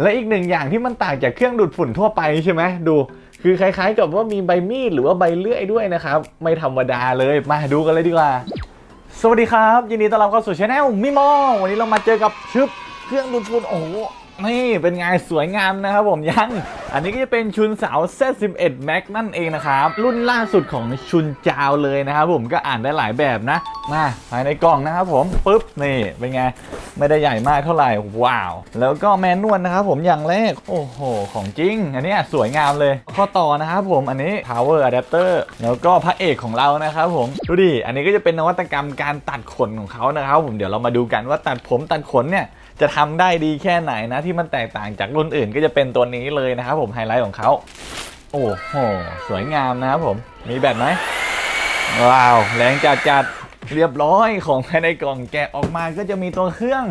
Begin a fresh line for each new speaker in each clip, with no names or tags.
และอีกหนึ่งอย่างที่มันต่างจากเครื่องดูดฝุ่นทั่วไปใช่ไหมดูคือคล้ายๆกับว่ามีใบมีดหรือว่าใบเลื่อยด้วยนะครับ ไม่ธรรมดาเลยมาดูกันเลยดีกว่า สวัสดีครับ ยินดีต้อนรับเข้าสู่ช anel มิโมวันนี้เรามาเจอกับชึบเครื่องดูดฝุ่นโอ้โหนี่เป็นไงสวยงามนะครับผมยัง อันนี้ก็จะเป็นชุนสาว Z11 Max นั่นเองนะครับ รุ่นล่าสุดของชุนจาวเลยนะครับผมก็อ่านได้หลายแบบนะ มาภายในกล่องนะครับผมปุ๊บนี่เป็นไง ไม่ได้ใหญ่มากเท่าไหร่ว้าว แล้วก็แมนนวลนะครับผมอย่างแรก โอ้โห ของจริง อันนี้สวยงามเลย ข้อต่อนะครับผมอันนี้ power adapter แล้วก็พระเอกของเรานะครับผมดูดิอันนี้ก็จะเป็นนวัตกรรมการตัดขนของเขานะครับผมเดี๋ยวเรามาดูกันว่าตัดผมตัดขนเนี่ยจะทำได้ดีแค่ไหนนะที่มันแตกต่างจากรุ่นอื่นก็จะเป็นตัวนี้เลยนะครับผมไฮไลท์ของเขาโอ้โห สวยงามนะครับผม มีแบบไหม ว้าว แรงจัดจัด เรียบร้อยของภายในกล่องแกะออกมาก็จะมีตัวเครื่อง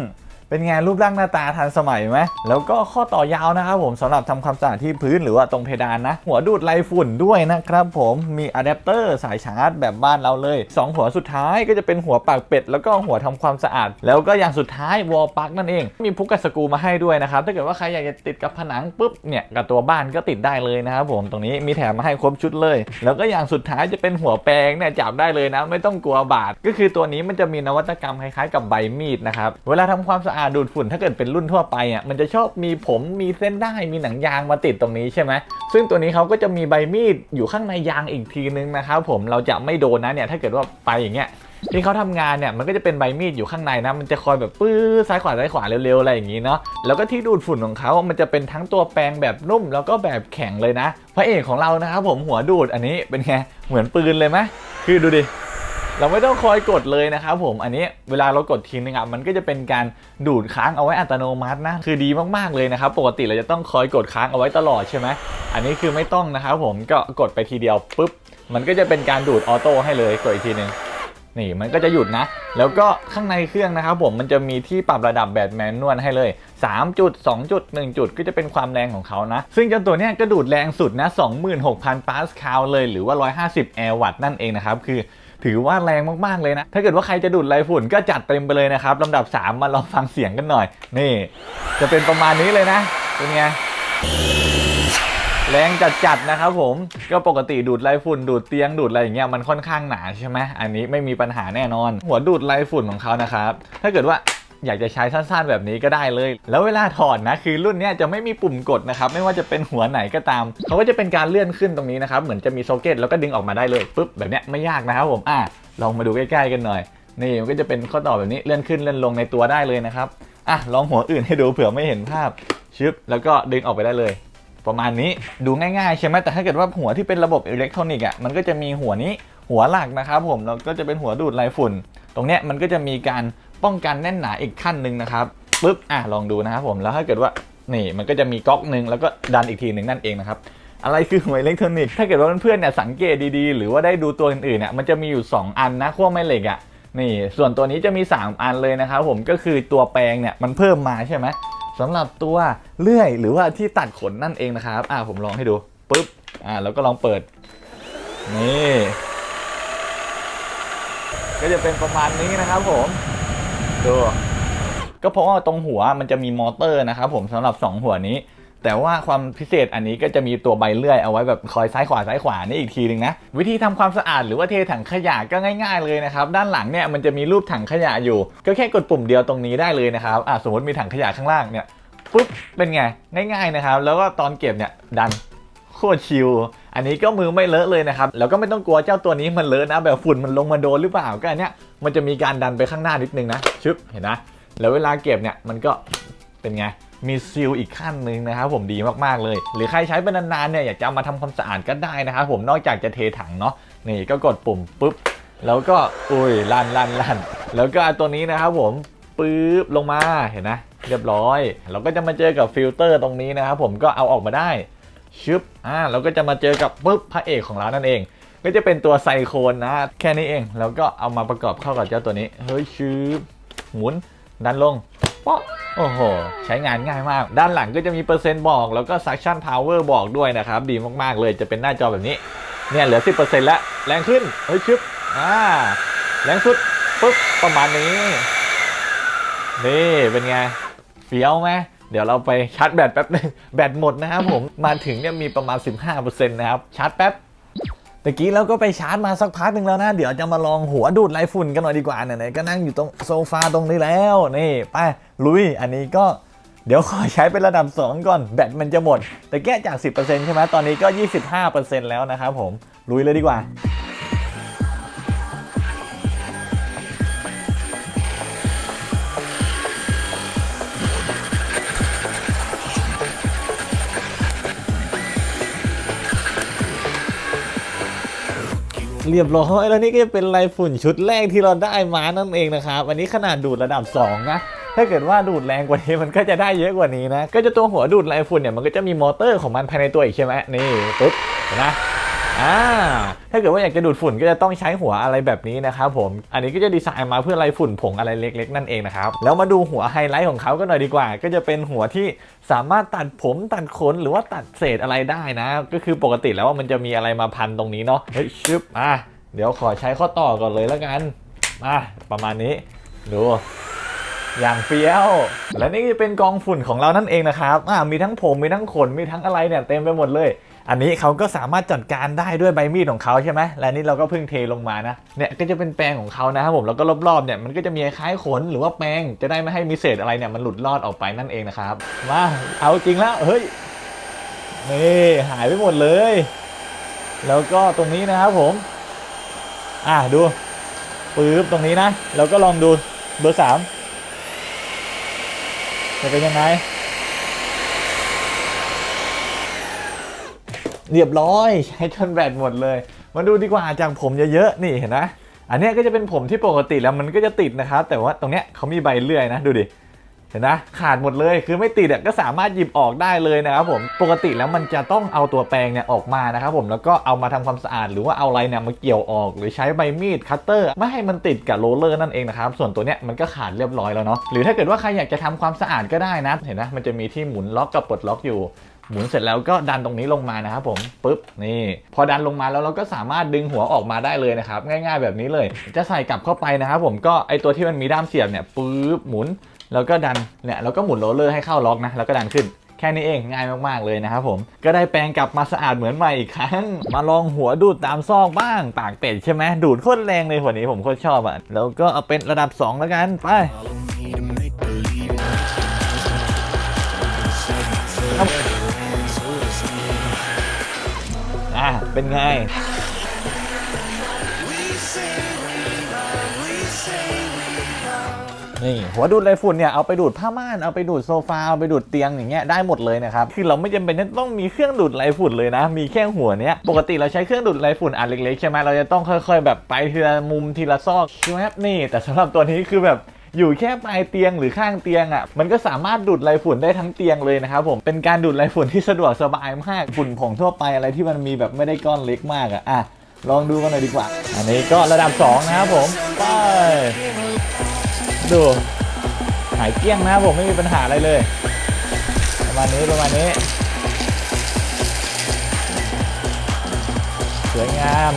เป็นไงรูปร่างหน้าตาทันสมัยไหมแล้วก็ข้อต่อยาวนะครับผมสำหรับทำความสะอาดที่พื้นหรือว่าตรงเพดานนะ หัวดูดไรฝุ่นด้วยนะครับผมมีอะแดปเตอร์สายชาร์จแบบบ้านเราเลย 2 หัวสุดท้ายก็จะเป็นหัวปากเป็ด แล้วก็หัวทำความสะอาด แล้วก็อย่างสุดท้ายวอลปักนั่นเอง มีพุกกับสกูมาให้ด้วยนะครับถ้าเกิดว่าใครอยากจะติดกับผนังปุ๊บเนี่ยกับตัวบ้านก็ติดได้เลยนะครับผมตรงนี้มีแถมมาให้ครบชุดเลย แล้วก็อย่างสุดท้ายจะเป็นหัวแปรงเนี่ยจับได้เลยนะ ไม่ต้องกลัวบาดก็คือตัวนี้มันจะมีนวัตกรรมคล้ายๆกับใบมีดนะครับเวลาทำความสะอาดดูดฝุ่นถ้าเกิดเป็นรุ่นทั่วไปอะมันจะชอบมีผมมีเส้นได้มีหนังยางมาติดตรงนี้ใช่ไหมซึ่งตัวนี้เขาก็จะมีใบมีดอยู่ข้างในยางอีกทีนึงนะครับผมเราจะไม่โดนนะเนี่ยถ้าเกิดว่าไปอย่างเงี้ยที่เขาทำงานเนี่ยมันก็จะเป็นใบมีดอยู่ข้างในนะมันจะคอยแบบปื้อซ้ายขวาซ้ายขวาเร็วๆอะไรอย่างนี้เนาะแล้วก็ที่ดูดฝุ่นของเขา มันจะเป็นทั้งตัวแปรงแบบนุ่มแล้วก็แบบแข็งเลยนะ พระเอกของเรานะครับผมหัวดูดอันนี้เป็นไงเหมือนปืนเลยไหมคือดูดิ เราไม่ต้องคอยกดเลยนะครับผมอันนี้เวลาเรากดทีนึงอะมันก็จะเป็นการดูดค้างเอาไว้อัตโนมัตินะคือดีมากๆเลยนะครับปกติเราจะต้องคอยกดค้างเอาไว้ตลอดใช่ไหมอันนี้คือไม่ต้องนะครับผมก็กดไปทีเดียวปุ๊บมันก็จะเป็นการดูดออโต้ให้เลยกดอีกทีหนึงนี่มันก็จะหยุดนะ แล้วก็ข้างในเครื่องนะครับผมมันจะมีที่ปรับระดับแบบแมนนวลให้เลย 3 จุด 2 จุด 1 จุดก็จะเป็นความแรงของเขานะ ซึ่งเจ้าตัวนี้ก็ดูดแรงสุดนะ 26,000 ปาสคาลเลยหรือว่า 150 แอร์วัตต์นั่นเองนะครับ คือ ถือว่าแรงมากๆเลยนะ ถ้าเกิดว่าใครจะดูดไรฝุ่นก็จัดเต็มไปเลยนะครับลำดับ 3 มาลองฟังเสียงกันหน่อย นี่ จะเป็นประมาณนี้เลยนะ เป็นไงแรงจัดๆนะครับผมก็ปกติดูดไรฝุ่นดูดเตียงดูดอะไรอย่างเงี้ยมันค่อนข้างหนาใช่ไหมอันนี้ไม่มีปัญหาแน่นอน หัวดูดไรฝุ่นของเขานะครับถ้าเกิดว่า อยากจะใช้สั้นๆ แบบนี้ก็ได้เลย แล้วเวลาถอดนะคือรุ่นเนี้ยจะไม่มีปุ่มกดนะครับไม่ว่าจะเป็นหัวไหนก็ตามเขาก็จะเป็นการเลื่อนขึ้นตรงนี้นะครับเหมือนจะมีโซเก็ตแล้วก็ดึงออกมาได้เลยปุ๊บแบบเนี้ยไม่ยากนะครับผมอะลองมาดูใกล้ๆกันหน่อยนี่มันก็จะเป็นข้อต่อแบบนี้เลื่อนขึ้นเลื่อนลงในตัวได้เลยนะครับอะลองหัวอื่นให้ดูเผื่อไม่เห็นภาพชึบแล้วก็ดึงออกไปได้เลย ประมาณนี้ดูง่ายๆใช่ไหมแต่ถ้าเกิดว่าหัวที่เป็นระบบอิเล็กทรอนิกส์อะมันก็จะมีหัวนี้หัวหลักนะครับผมแล้วก็จะเป็นหัวดูดไรฝุ่น ตรงเนี้ยมันก็จะมีการ ป้องกันแน่นหนาอีกขั้นหนึ่งนะครับปุ๊บอะลองดูนะครับผมแล้วถ้าเกิดว่านี่มันก็จะมีก๊อกหนึ่งแล้วก็ดันอีกทีหนึ่งนั่นเองนะครับอะไรคือหัวอิเล็กทรอนิกส์ถ้าเกิดว่าเพื่อนๆเนี่ยสังเกตดีๆ หรือว่าได้ดูตัวอื่นๆเนี่ยมันจะมีอยู่ 2 อันนะขั้วแม่เหล็กอะนี่ส่วนตัวนี้จะมี 3 อันเลยนะครับผมก็คือตัวแปรงเนี่ยมันเพิ่มมาใช่ไหมสำหรับตัวเลื่อยหรือว่าที่ตัดขนนั่นเองนะครับอ่าผมลองให้ดูปุ๊บอ่าแล้วก็ลองเปิดนี่ก็จะเป็นประมาณนี้นะครับผม ดูก็เพราะว่าตรงหัวมันจะมีมอเตอร์นะครับผมสำหรับ 2 หัวนี้ แต่ว่าความพิเศษอันนี้ก็จะมีตัวใบเลื่อยเอาไว้แบบคอยซ้ายขวาซ้ายขวานี่อีกทีหนึ่งนะวิธีทำความสะอาดหรือว่าเทถังขยะก็ง่าย ๆเลยนะครับด้านหลังเนี่ยมันจะมีรูปถังขยะอยู่ ก็แค่กดปุ่มเดียวตรงนี้ได้เลยนะครับอะสมมติมีถังขยะข้างล่างเนี่ยปุ๊บเป็นไงง่าย ๆนะครับ แล้วก็ตอนเก็บเนี่ยดันโคตรชิล อันนี้ก็มือไม่เลอะเลยนะครับ แล้วก็ไม่ต้องกลัวเจ้าตัวนี้มันเลอะนะ แบบฝุ่นมันลงมาโดนหรือเปล่า ก็อันเนี้ยมันจะมีการดันไปข้างหน้านิดนึงนะ ชึบ เห็นนะ แล้วเวลาเก็บเนี่ยมันก็เป็นไง มีซีลอีกขั้นหนึ่งนะครับผมดีมากๆเลย หรือใครใช้เป็นนานๆเนี่ยอยากจะเอามาทำความสะอาดก็ได้นะครับผม นอกจากจะเทถังเนาะ นี่ก็กดปุ่มปุ๊บ แล้วก็ อุ้ยลันลันลันแล้วก็ตัวนี้นะครับผมปึ๊บลงมา เห็นนะ เรียบร้อย เราก็จะมาเจอกับฟิลเตอร์ตรงนี้นะครับผมก็เอาออกมาได้ ชึบอ่าเราก็จะมาเจอกับปุ๊บพระเอกของเรานั่นเอง ก็จะเป็นตัวไซโคนนะ แค่นี้เองแล้วก็เอามาประกอบเข้ากับเจ้าตัวนี้ เฮ้ยชึบหมุนดันลงป๊อกโอ้โห ใช้งานง่ายมาก ด้านหลังก็จะมีเปอร์เซ็นต์บอก แล้วก็ suction power บอกด้วยนะครับ ดีมากๆเลยจะเป็นหน้าจอแบบนี้ เนี่ยเหลือ 10%แล้ว แรงขึ้น เฮ้ยชึบอ่าแรงสุดปุ๊บประมาณนี้ นี่เป็นไงเฟี้ยวไหม เดี๋ยวเราไปชาร์จแบตแป๊บนึงแบตหมดนะครับผมมาถึงเนี่ยมีประมาณ 15%นะครับชาร์จแป๊บตะกี้เราก็ไปชาร์จมาสักพักหนึ่งแล้วนะ เดี๋ยวจะมาลองหัวดูดไรฝุ่นกันหน่อยดีกว่าไหนๆก็นั่งอยู่ตรงโซฟาตรงนี้แล้วนี่ไปลุยอันนี้ก็เดี๋ยวขอใช้เป็นระดับ 2 ก่อน แบตมันจะหมด แต่แก้จาก 10%ใช่ไหมตอนนี้ก็ 25%แล้วนะครับผมลุยเลยดีกว่า เรียบร้อยแล้วนี่ก็จะเป็นลายฝุ่นชุดแรกที่เราได้มานั่นเองนะครับอันนี้ขนาดดูดระดับ 2 นะถ้าเกิดว่าดูดแรงกว่านี้มันก็จะได้เยอะกว่านี้นะ ก็จะตัวหัวดูดลายฝุ่นเนี่ยมันก็จะมีมอเตอร์ของมันภายในตัวอีกใช่ไหมนี่ปุ๊บนะ อ่าถ้าเกิดว่าอยากจะดูดฝุ่นก็จะต้องใช้หัวอะไรแบบนี้นะครับผม อันนี้ก็จะดีไซน์มาเพื่อไล่ฝุ่นผงอะไรเล็ก ๆ นั่นเองนะครับ แล้วมาดูหัวไฮไลท์ของเขาก็หน่อยดีกว่า ก็จะเป็นหัวที่สามารถตัดผมตัดขนหรือว่าตัดเศษอะไรได้นะ ก็คือปกติแล้วว่ามันจะมีอะไรมาพันตรงนี้เนาะ เฮ้ยชึบอะเดี๋ยวขอใช้ข้อต่อก่อนเลยแล้วกัน มาประมาณนี้ ดูอย่างเฟี้ยว และนี่จะเป็นกองฝุ่นของเรานั่นเองนะครับอ่ามีทั้งผม มีทั้งขน มีทั้งอะไรเนี่ยเต็มไปหมดเลย อันนี้เขาก็สามารถจัดการได้ด้วยใบมีดของเขาใช่ไหมและนี่เราก็เพิ่งเทลงมานะเนี่ยก็จะเป็นแปรงของเขานะครับผมแล้วก็รอบๆเนี่ยมันก็จะมีคล้ายขนหรือว่าแปรงจะได้ไม่ให้มีเศษอะไรเนี่ยมันหลุดลอดออกไปนั่นเองนะครับมาเอาจริงแล้วเฮ้ยนี่หายไปหมดเลย แล้วก็ตรงนี้นะครับผมอะดูปื๊บตรงนี้นะแล้วก็ลองดูเบอร์สามจะเป็นยังไง เรียบร้อยใช้จนแบตหมดเลย มาดูดีกว่าจากผมเยอะๆนี่เห็นนะอันนี้ก็จะเป็นผมที่ปกติแล้วมันก็จะติดนะครับ แต่ว่าตรงเนี้ยเขามีใบเลื่อยนะดูดิเห็นนะขาดหมดเลยคือไม่ติดก็สามารถหยิบออกได้เลยนะครับผมปกติแล้วมันจะต้องเอาตัวแปรงเนี่ยออกมานะครับผมแล้วก็เอามาทำความสะอาดหรือว่าเอาอะไรเนี่ยมาเกี่ยวออก หรือใช้ใบมีดคัตเตอร์ไม่ให้มันติดกับโรลเลอร์นั่นเองนะครับส่วนตัวเนี้ยมันก็ขาดเรียบร้อยแล้วเนาะหรือถ้าเกิดว่าใครอยากจะทำความสะอาดก็ได้นะเห็นนะมันจะมีที่หมุนล็อกกับปลดล็อกอยู่ หมุนเสร็จแล้วก็ดันตรงนี้ลงมานะครับผมปุ๊บนี่ พอดันลงมาแล้วเราก็สามารถดึงหัวออกมาได้เลยนะครับ ง่าย ๆ แบบนี้เลย จะใส่กลับเข้าไปนะครับผมก็ไอตัวที่มันมีด้ามเสียบเนี่ยปุ๊บหมุน แล้วก็ดันเนี่ยแล้วก็หมุนโรลเลอร์ให้เข้าล็อกนะแล้วก็ดันขึ้นแค่นี้เองง่ายมากๆเลยนะครับผมก็ได้แปรงกลับมาสะอาดเหมือนใหม่อีกครั้ง มาลองหัวดูดตามซอกบ้างปากเป็ดใช่ไหมดูดโคตรแรงเลยหัวนี้ผมโคตรชอบอะแล้วก็เอาเป็นระดับ 2 แล้วกันไป เป็นไง นี่หัวดูดไรฝุ่นเนี่ยเอาไปดูดผ้าม่านเอาไปดูดโซฟาเอาไปดูดเตียงอย่างเงี้ยได้หมดเลยนะครับคือเราไม่จำเป็นต้องมีเครื่องดูดไรฝุ่นเลยนะ มีแค่หัวเนี้ยปกติเราใช้เครื่องดูดไรฝุ่นอันเล็กๆใช่ไหมเราจะต้องค่อย ๆ แบบไปทีละมุมทีละซอกใช่ไหมครับนี่ แต่สำหรับตัวนี้คือแบบ อยู่แค่ปลายเตียงหรือข้างเตียงอะมันก็สามารถดูดไรฝุ่นได้ทั้งเตียงเลยนะครับผมเป็นการดูดไรฝุ่นที่สะดวกสบายมากฝุ่นผงทั่วไปอะไรที่มันมีแบบไม่ได้ก้อนเล็กมากอะอะลองดูกันหน่อยดีกว่า อันนี้ก็ระดับสองนะครับผม ไป ดู หายเกลี้ยงนะครับผมไม่มีปัญหาอะไรเลย ประมาณนี้ประมาณนี้ สวยงาม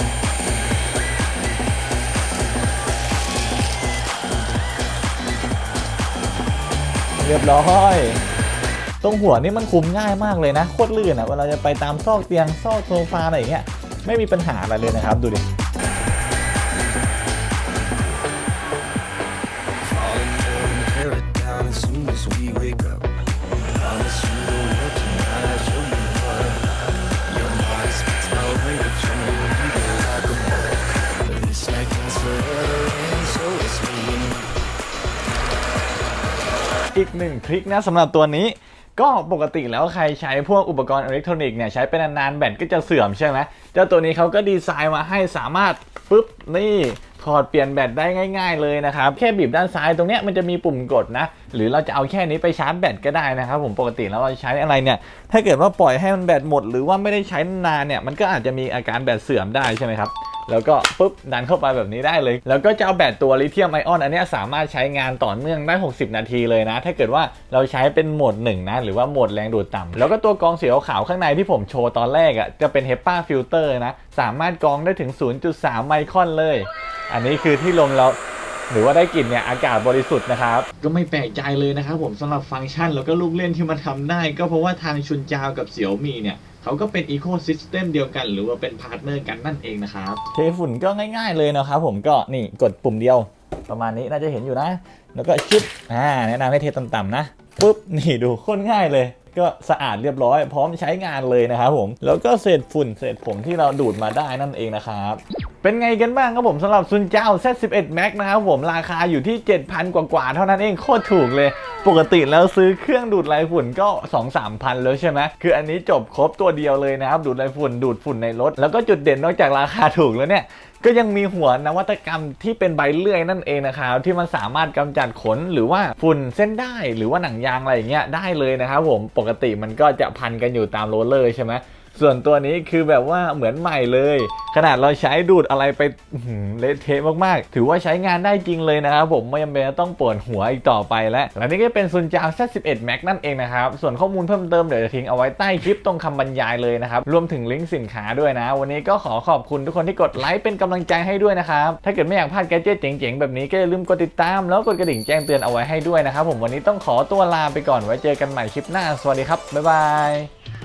เรียบร้อย ตรงหัวนี่มันคุมง่ายมากเลยนะโคตรลื่นอะเวลาจะไปตามซอกเตียงซอกโซฟาอะไรอย่างเงี้ยไม่มีปัญหาอะไรเลยนะครับดูดิ ทริคนะสำหรับตัวนี้ ก็ปกติแล้วใครใช้พวกอุปกรณ์อิเล็กทรอนิกส์เนี่ยใช้ไปนานๆแบตก็จะเสื่อมใช่ไหมเจ้าตัวนี้เขาก็ดีไซน์มาให้สามารถปุ๊บนี่ถอดเปลี่ยนแบตได้ง่าย ๆ เลยนะครับ แค่บีบด้านซ้ายตรงเนี้ยมันจะมีปุ่มกดนะ หรือเราจะเอาแค่นี้ไปชาร์จแบตก็ได้นะครับผมปกติแล้วเราใช้อะไรเนี่ย ถ้าเกิดว่าปล่อยให้มันแบตหมด หรือว่าไม่ได้ใช้นานเนี่ยมันก็อาจจะมีอาการแบตเสื่อมได้ใช่ไหมครับ แล้วก็ปุ๊บดันเข้าไปแบบนี้ได้เลย แล้วก็จะเอาแบตตัวลิเธียมไอออนอันนี้สามารถใช้งานต่อเนื่องได้ 60 นาทีเลยนะ ถ้าเกิดว่าเราใช้เป็นโหมดหนึ่งนะหรือว่าโหมดแรงดูดต่ำแล้วก็ตัวกรองสีขาวข้างในที่ผมโชว์ตอนแรกอะ่ะจะเป็น HEPA filter นะสามารถกรองได้ถึง 0.3 ไมครอนเลย อันนี้คือที่ลงเราหรือว่าได้กลิ่นเนี่ยอากาศบริสุทธิ์นะครับ ก็ไม่แปลกใจเลยนะครับผมสำหรับฟังก์ชันแล้วก็ลูกเล่นที่มันทำได้ ก็เพราะว่าทางชุนจาวกับเสี่ยวมีเนี่ย เขาก็เป็นอีโคซิสเต็มเดียวกัน หรือว่าเป็นพาร์ทเนอร์กันนั่นเองนะครับ เทฝุ่นก็ง่ายๆเลยนะครับผมก็นี่กดปุ่มเดียว ประมาณนี้น่าจะเห็นอยู่นะ แล้วก็ชิปอ่าแนะนำให้เทต่ำๆนะปุ๊บนี่ดูโคตรง่ายเลยก็สะอาดเรียบร้อยพร้อมใช้งานเลยนะครับผม แล้วก็เศษฝุ่นเศษผมที่เราดูดมาได้นั่นเองนะครับ เป็นไงกันบ้างครับผมสำหรับซุนเจ้า Z11 Max นะครับผมราคาอยู่ที่ 7,000 กว่าๆเท่านั้นเองโคตรถูกเลย ปกติแล้วซื้อเครื่องดูดไรฝุ่นก็ 2-3พันแล้วใช่ไหมคืออันนี้จบครบตัวเดียวเลยนะครับ ดูดไรฝุ่นดูดฝุ่นในรถ แล้วก็จุดเด่นนอกจากราคาถูกแล้วเนี่ยก็ยังมีหัวนวัตกรรมที่เป็นใบเลื่อยนั่นเองนะครับที่มันสามารถกำจัดขนหรือว่าฝุ่นเส้นได้หรือว่าหนังยางอะไรอย่างเงี้ยได้เลยนะครับผมปกติมันก็จะพันกันอยู่ตามโรลเลอร์ใช่ไหม ส่วนตัวนี้คือแบบว่าเหมือนใหม่เลย ขนาดเราใช้ดูดอะไรไปเละเทะมากๆ ถือว่าใช้งานได้จริงเลยนะครับผมไม่จำเป็นต้องปวดหัวอีกต่อไปแล้วและนี่ก็เป็นซุนจาว Z11 Max นั่นเองนะครับส่วนข้อมูลเพิ่มเติมเดี๋ยวจะทิ้งเอาไว้ใต้คลิปตรงคำบรรยายเลยนะครับรวมถึงลิงก์สินค้าด้วยนะ วันนี้ก็ขอขอบคุณทุกคนที่กดไลค์เป็นกำลังใจให้ด้วยนะครับถ้าเกิดไม่อยากพลาดแกดเจตเจ๋งๆแบบนี้ก็อย่าลืมกดติดตามแล้วกดกระดิ่งแจ้งเตือนเอาไว้ให้ด้วยนะครับผมวันนี้ต้องขอตัวลาไปก่อนไว้เจอกันใหม่คลิปหน้าสวัสดีครับบ๊ายบาย